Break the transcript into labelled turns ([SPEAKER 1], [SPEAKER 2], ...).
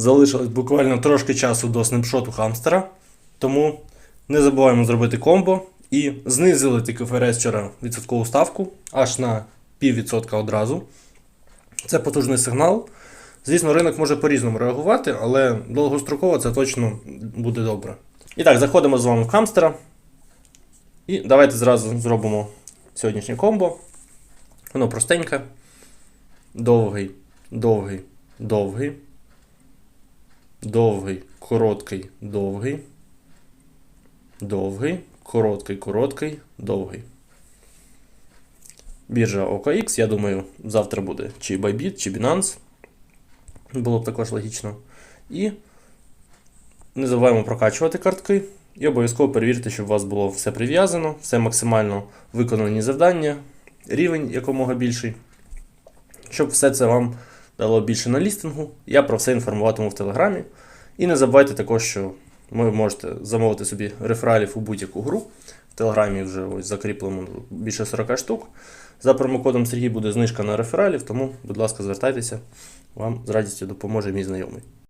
[SPEAKER 1] Залишилось буквально трошки часу до снапшоту хамстера. Тому не забуваємо зробити комбо. І знизили тільки ФРС відсоткову ставку аж на піввідсотка одразу. Це потужний сигнал. Звісно, ринок може по-різному реагувати, але довгостроково це точно буде добре. І так, заходимо з вами в хамстера. І давайте зразу зробимо сьогоднішнє комбо. Воно простеньке. Довгий, довгий, довгий. Довгий, короткий, довгий. Довгий, короткий, короткий, довгий. Біржа OKX, я думаю, завтра буде чи Bybit, чи Binance. Було б також логічно. І не забуваємо прокачувати картки. І обов'язково перевірте, щоб у вас було все прив'язано, все максимально виконані завдання, рівень якомога більший. Щоб все це вам дало більше на лістингу, я про все інформуватиму в Телеграмі. І не забувайте також, що ви можете замовити собі рефералів у будь-яку гру. В Телеграмі вже ось закріплено більше 40 штук. За промокодом Сергій буде знижка на рефералів, тому, будь ласка, звертайтеся, вам з радістю допоможе мій знайомий.